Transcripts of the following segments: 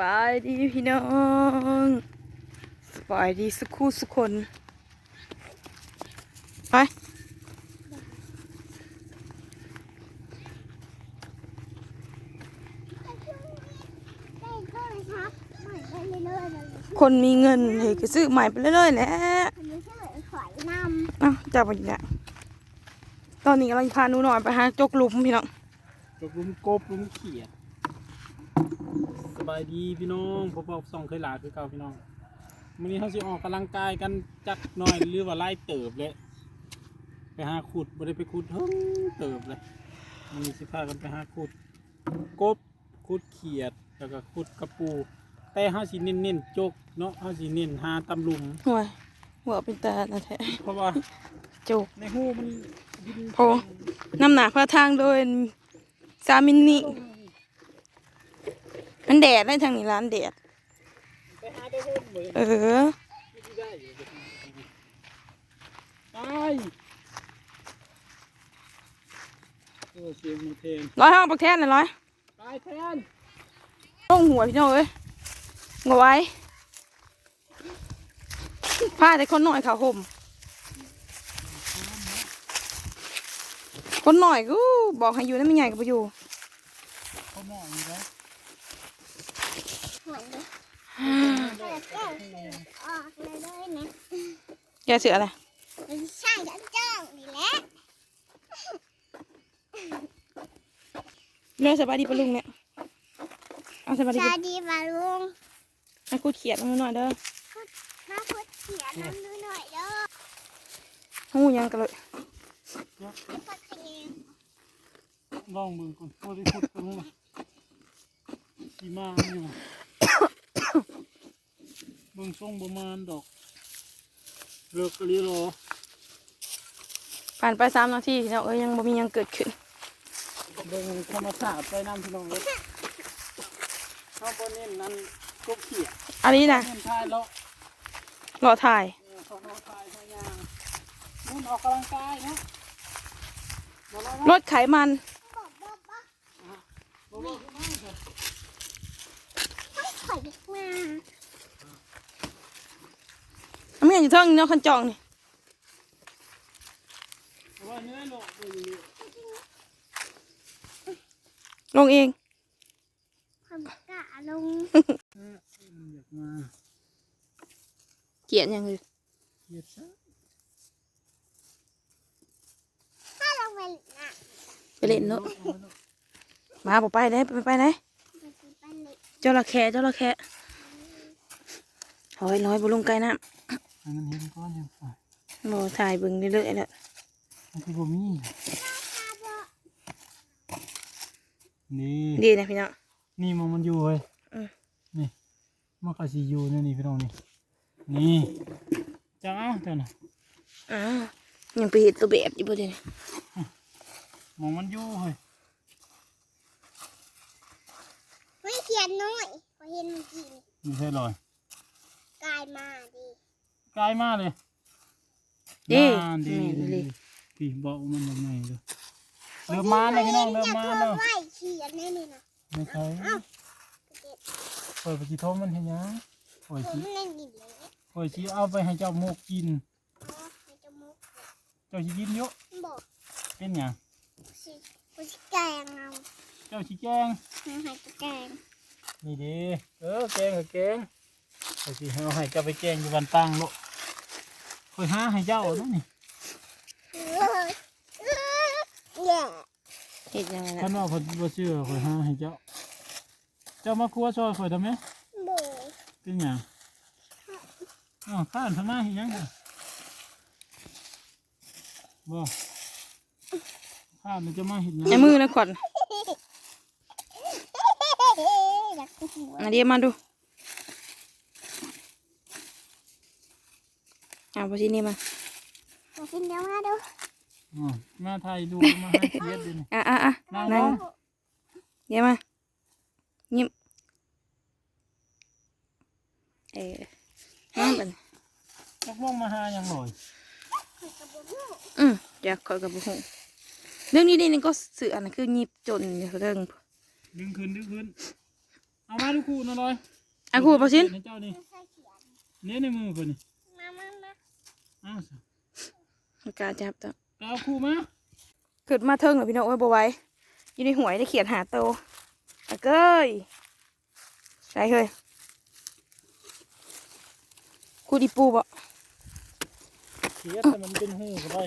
บายดีพี่น้องสบายดีสักครู่สักคนไปได้โทรศัพท์ใหม่ไปเรื่อยๆเลยคนมีเงินเฮ้ยก็ซื้อใหม่ไปเรื่อยๆแหละคนนี้ชื่อขอยนเอ้าจับไปเนี่ยตอนนี้กำลังพาหนูหน่อยไปหาจกหลุมพี่น้องกบลุมกบลุมเขียดส บายดีพี่น้องผมบอกส่องเคยหลาคือเก่าพี่น้องวันนี้เขาสิออกกำลังกายกันจักหน่อยหรือว่าไล่เติบเลยไปหาขุดบ่ได้ไปขุดเฮิงเติบเลยมันมีสิพากันไปหาขุดกบขุดเขียดแล้วก็ขุดกระปู แต่เฮาสิเน้นๆจกเนาะเฮาสิเน้นหาตำลุมห่วยหัวเป็นตานะแท้เพราะว่าจกในหูมันดินโอ้น้ำหนักพระทางโดยซามินนี่ มันแดดได้ทางนี้ร้านแดดไปหาได้หูเหมือนเออที่ได้อยู่ตายโอ้เสียงมือเทนร้อยห้องปักแทนเลยร้อยตายแทนลงหัวพี่น้องเอ้ยงไว้ผ้าแต่คนหน่อยเขาห่มคนหน่อยก็บอกให้อยู่นั่นไม่ใหญ่ก็ไปอยู่เขาหมออยู่แล้ วำหอยเลยเปิดแก้วออกเลยด้วยนะแกเสืออะไรมันใช่ยันจ้องนี่แหละเนื้อสบายดีปะลุงเนี่ยเอาสบายดีชาปะดีบาลุงให้กูเขียดมันหน่อยเด้อมาพูดเขียนน้ำดูหน่อยเด้อหูยังกันเลยมาพูดขยิงลองมือก่อนโอ้ยพุดตรงนี้สีมาอยู่ เบิ่งทรงประมาณดอกเลิกกะลีรอผ่านไปสามนาทีพี่น้องเอ้ยยังบ่มีหยังเกิดขึ้นเบิ่งธรรมชาติไปน้ำพี่น้องเลยเขาบนเน้นนั้นกบเขียดอันนี้นะเน้นทายเลาะรอถ่ายเออเขาเอาทายทายยางนู่นออกกำลังกายเนาะบอกแล้วรว่าถไขมันบอกบอกบอกบอกว่าขึ้นมาเถอะให้ถอยมา อันนี้อยู่เท่านี้เนาะคันจองนี่บอกว่าเนื้อโลกเลยอยู่ลงเองความกะลงเอออยากมาเกลียดยังเลยเหยียดซะถ้าเราเป็นน่ะไปเล่นเนาะมาบอกไปได้ไปไปไหนมันจะเป็นเล็กเจ้าละแค่เจ้าละแค่ร้อยร้อยบ่ลงไกลนะให้ มันเห็นก้อนยังไงบ่ถ่ายเบิ่งเรื่อยๆแหละมันคือบ่มีนี่ดีนะพี่น้องนี่มันมันอยู่เว้ยเออนี่มันก็สิอยู่นี่นี่พี่น้องนี่นี่จ้าเจ้าน่ะอ้าวยังไปเห็นตัวแบบอยู่บ่เดี๋ยวนี้มองมันอยู่เฮ้ยไม่เขียนน้อยพอเห็นเมื่อกี้นี่ไม่ใช่ลอยกลายมาดิ ไกลมากเลยดีนานดีนี่ดีเลย พี่บอกมันยังไงเลยเริ่มมาเลยพี่น้องเริ่มมาแล้แล้ววไหวเขียนนี่นี่นะไม่ใช่เปิดไปกี่ทมมันเห็นยังโอ้ยผชีมเล่นอีกเลยโอ้ยชีเอาไปให้เจ้าโมกกินอ๋อในจมูกเจ้าชีกินเยอะบอกเป็นหยังสิกูสิแกงเอาเจ้าชีแกงให้ให้กูแกงนี่ดีเออแกงกับแกงโอ้ยชีเอาให้เจ้าไปแกงอยู่บ้านตังโลกคอยหาให้เจ้าเนาะนี่เออเออเนี่ยเห็นยังไงท่านนะว่าเพิ่นบ่เชื่อคอยหาให้เจ้า เจ้ามาครัวซอยคอยทำไหมบอกเป็นหยังอ๋อข้านทำไมาเห็นยังบ่ข้านมันจะมาเห็นยังในมือนะขวัญอยากหัวอันเดียวมาดู เอาไปที่นี่มามากินเดี๋ยวมาดูอ๋อมาไทยดูมาให้เทียดดินี่อะอะอะนั่งนั่งลงเดี๋ยวมายิ้มเออมาบันตกลงมาหายังหน่อยอืมอยากคอยกับบุหงเรื่องนี้นี่นี่ก็สื่ออันนั้นคือยิบจนอยู่เรื่องดึงขึ้นดึงขึ้นเอามาดูคู่หน่อยอะครูปะชินให้เจ้านี่ไม่ใช่เขียนเน้ในมือคนนี่มามามา อ้าวสิมันกล้าจับตัวไปเอาคู่มาขึ้นมาเทิงเหรอพี่น้องโอ้ยบ่ไหว้อยู่ในหวยได้เขียนหาโตอะเก้ยใช่เฮ้ยคูดีปูบ่เขียดแต่มันเป็นหูก็ได้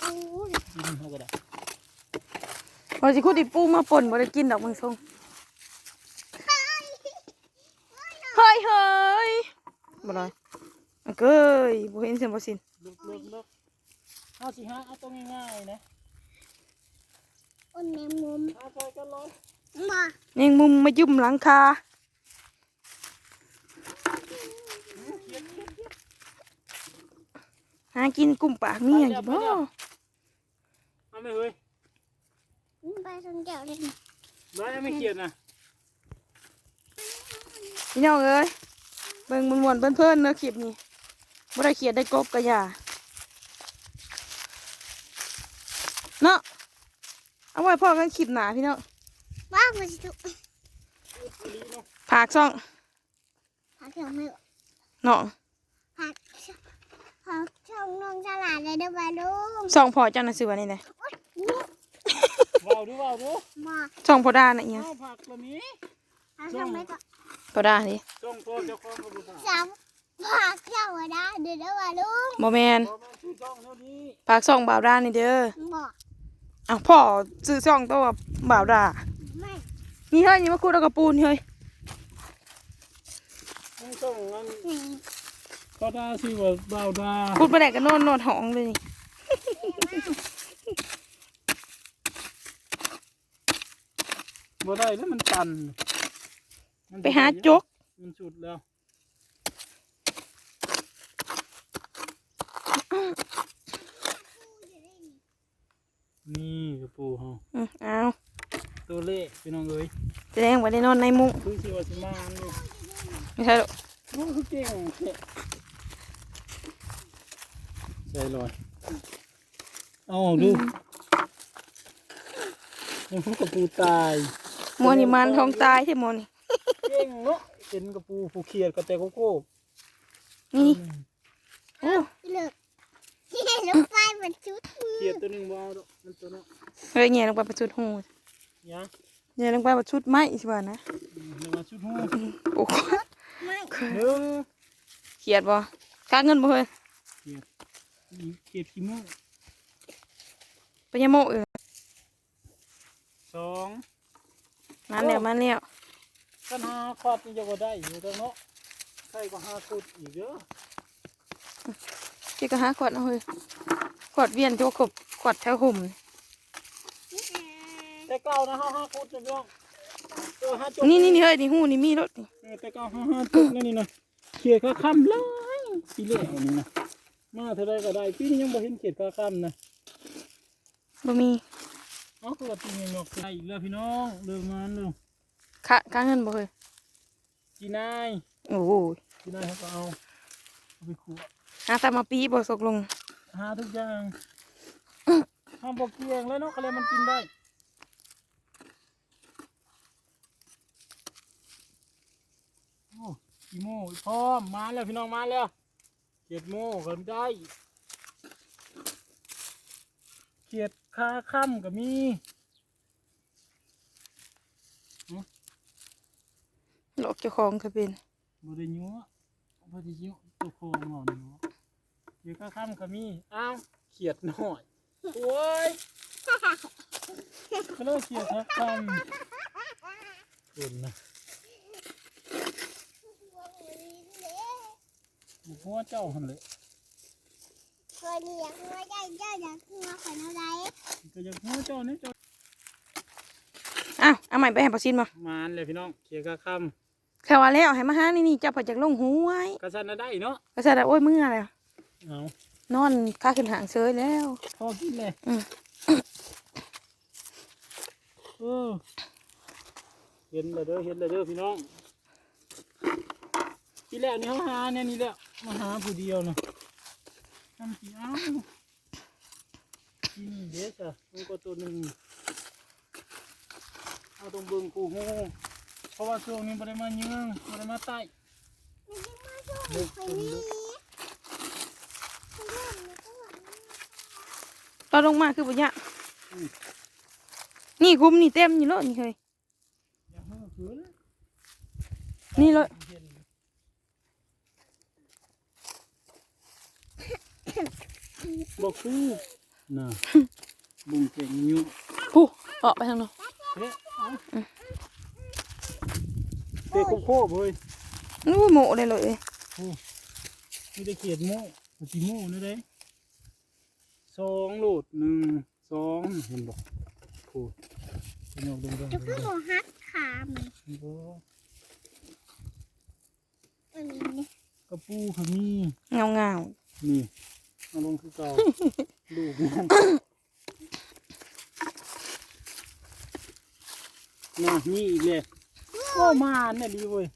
โอ้ยกินเขาก็ได้พอสิคูดีปูมาป่นบ่ได้กินดอกมึงทรงเฮ้ยเฮ้ยบ่ได้ อะเก้ยบ่เห็นเสียงบ่สินลุกลุกลุกเอาสิฮะเอาตัวง่ายๆนะอุ่นแมงมุมเอาไปกันเลยมานี่มุมมายุ่มหลังคาหากินกุ้มปากมีอย่างอยู่บ่เอาไม่เฮ้ยไปทางเจ้าเลยร้อยไม่เขียนนะพี่น้องเอ้ยเบิ่งมันม่วนๆเพิ่นๆเนื้อะคลิปนี้ บ่ได้เขียนได้กบกะยาเนาะเอาไว้พอกันคลิปหน้าพี่น้องว่ามันจะถูกผากซ่องผักเขียวไม่เนาะผักผักช่องน้องฉลาดเลยเด้อไปลุงซ่องพอเจ้าน่ะซื้อว่านี่แหละเบาดูเบาดูมาซ่องพอดาน่ะอีหยังเอาผักตัวนี้ผักช่องไม่ก็พอดาดิจ้องตัวเจ้าของเขาดู ผักสามผักเจ้าอะได้เด้อเด้อไปลุงบ่แม่นพอมาชื่อจ้องเท่านี้ผากซ่องบ่าวดานี่เด้อบอกอ้าวพ่อซื้อซ่องตัวบ่าวดาไม่นี่เฮ้ยนี่มาคูดเอากระปูนเฮ้ยไม่ต้องงั้นอืมก็ได้สิว่าเบาดาคูดไปไหนก็นอนนอนห้องเลยนี่บ่ได้แล้วมันตันมันไปหาจก มันสุดแล้วนี่กระปูเฮา อืมเอา ตัว เละพี่น้องเอ้ยแสดงว่าได้นอนในมุ้งคือสิว่าสิมานี่ไม่ใช่หรอกมันคือเก่งแท้ใจลอยเอาดูยังพูดกับปูตายหมอนี่มันทองตายใช่หมอนี่เก่งเนาะเห็นกับปูผูเขียดกับแต่โกโก้นี่โอ้เลิกลูกไฟมันชุดเขียดตัวหนึ่งบ่เอาดอกมันตัวเนาะเฮ้ยแง่ลงไปประชุดหู ยะแง่ลงไปประชุดไม้สิว่านะอืมเดี๋ยวมาชุดหูโอ้โหไม่หนึ่งเขียดบ่กาเงินบ่เฮ้ยเขียดขี้มูกไปยังโมเออสองมาแล้วมาแล้วกันหาคอดนี่จะบ่ได้อยู่แล้วเนาะใครก็หาคุดอีกเด้อเจ๊ก็หาขวดเอาเฮ้ยขวดเวียนตัวขบขวดแถวห่ม แต่เก่านะเฮาห้าคุดนะพี่น้องเออหาจกนี่นี่นี่เฮ้ยนี่หูนี่มีรถนี่เออแต่เก่าห้าห้าจกนั่นนี่นะเขียดก็ค่ำหลยสิเล่นี่นะมาเท่าไรก็ได้ปีนี้ยังบ่เห็นเขียดก็ค่ำนะบ่มีเอาคือปีนี้ยกได้อีกแล้วพี่น้องเริ่มมาแล้วค่ากาเงินบ่เฮ้ยจีนายโอ้โหจีนายเขาก็เอาเอาไปขัวหาตามมาปีบ่สกลงหาทุกอย่างทำบอกเกียงแล้วเนาะอะไรมันกินได้โอ้ขี้โม่พร้อมมาแล้วพี่น้องมาแล้วเขียดโม่กันได้เขียดคาค่ำก็มีหลอกเจ้าของก็เป็นบริญัวบริญัวตัวโคงหอนเนาะเขียดคาค่ำก็มีอ้าวเขียดหน่อยโอ้ยก็เลยเขียดคาค่ำคุณนะ หัวเจ้าหันเลยคนอยากมาได้เจ้าอยากมาขนอะไรก็อยังหัวเจ้านี่เจ้าอ้าวเอาใหม่ไปให้ปาซินมามานเลยพี่น้องเขียดคาค่แค่ว่าแล้วให้มาหานี่นี่เจ้าพอจากลงหวยำกระสันน่ะได้เนาะก็แสดงโอ้ยเมื่อแล้วเอานอนข้าขึ้นหางเซยแล้ว พอกินเลยอืม เออเห็นเลยเด้อเห็นเลยเด้อพี่น้องที่แรกนี่เขาหาเนี่ยนี่แหละ มาหาผู้เดียวนะทำสีเอ้าที่นี่เด็กอะมันก็ตัวหนึ่งเอาตรงเบิ่งคู่หูเพราะว่าช่วงนี้บ่ได้มาเยืองบ่ได้มาใต้ไม่ได้มาช่วยไปนี่เราลงมาคือบุญยะนี่คุ้มนี่เต็มอยู่แล้วนี่เคยอย่าเฮ้อขืนนี่เลย เห็น บอกคือน่ะบุ้งเก่งอยู่ผู้ออกไปทางโน้นเฮ้ยเอาเตะโคบๆเฮ้ยนู้โมเลยเลยมีแต่เขียดโม่สีโม่นี่เด้สองโหลดหนึ่งสองเห็นบอกโอ้ยนกดงดงจะขึ้นหัวฮักขามันโอ้อันนี้นี่กระปูเขามีเงาเงานี่ เอาลงคือเก่าลูกนั่นน่ะนี่อีกเลยโอ้มาเนี่ยดีเว้ย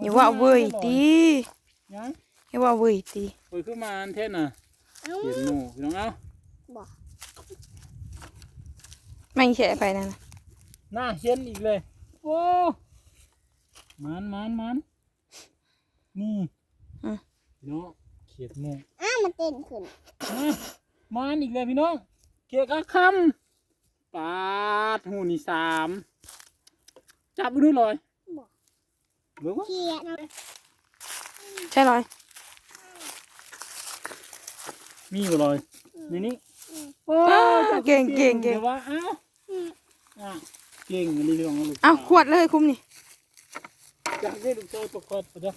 อย่าว่าเว้ยตียังอย่าว่าเว้ยตีเว้ยคือมาอันเท่น่ะเอ้าเขียนหนูพี่น้องเอาบอกไม่แฉะไปนั่นนะหน้าเขียนอีกเลยโอ้มันมันมันนี่พี่น้องเขียดหมูอ้าว มันเต้นขึ้นมามันอีกเลยพี่น้อง เกียกอะคำปาดหูนี่สามจับดูเลยบอกเบิ่งว่าเขียนเอาใช่เลยมีอยู่เลยนี่นี่โอ้อ้าเก่งเก่งเก่งดี๋ยวว่าเอ้าอืมอะเก่งอันนี้พี่น้องลูกเอาขวดเลยคุ้มนี่จากได้ลูกชายประกอบไปจ้ะ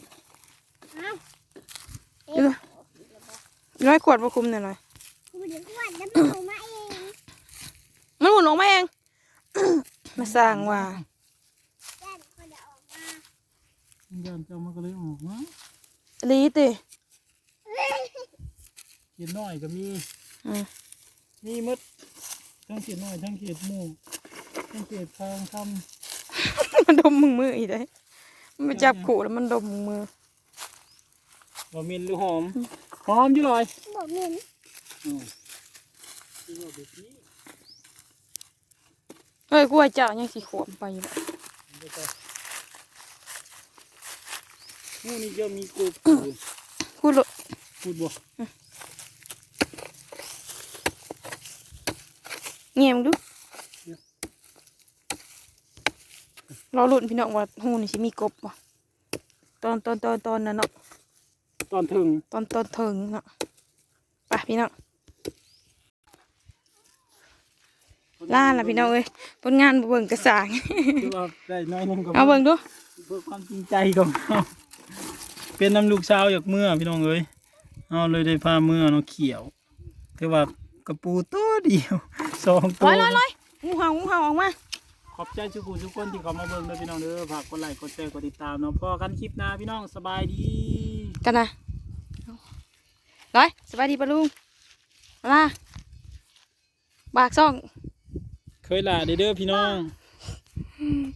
อ้าวเดี๋ยว ร้อยขวดมาคุ้มหน่อยหน่อยคุณเดี๋ยวขวดแล้วมันออกมาเองมันหมุนออกมาเอง มาสร้างว่าแจ้งก็จะออกมาวิญญาณเจ้ามันก็เลยออกมาลีติเขียนน้อยก็มีอืมมีหมดทั้งเขียนน้อยทั้งเขียนหมูทั้งเขียนทางคมันดมมึงมืออีกได้มันไปจับขู่แล้วมันดมมึงมือำว่ามินหรือหอม หอมอยู่เลยบอกเหม็นอืมที่ว่าแบบนี้เฮ้ยกล้วยเจ้ายังสีขวบไปอยู่บ่เดี๋ยวก่อนหมูนี่จะมีกรุบพูดเลยพูดบ่เงียบดูรอลุ่นพี่น้องว่าหูนี่สิมีกบบ่ตอนตอนตอนตอนนั้นเนาะ ตอนถึงตอนตอนถึงเนาะไปพี่น้องล่าละพี่น้องเอ้ยผลงานบ่เบิ่งกระสางคือว่าได้น้อยหนึงก็เอาเบิ่งดูเพื่อความจริงใจของเราเป็นน้ำลูกสาวอยากเมื่อพี่น้องเอ้ยเอาเลยได้พาเมื่อน้องเขียวคือว่ากระปูตัวเดียวสองตัลวอยลอยลอยงูเห่างูเห่าออกมาขอบใจทุกคนทุกคนที่เข้ามาเบิ่งด้วยพี่น้องเด้อฝากกดไลค์กดแชร์กดติดตามเนาะพอกันคลิปหน้าพี่น้องสบายดีกันนะ ลอยสบายดีปะลุงลาบากซ่อง เคยลาเด้อเด้อพี่น้อง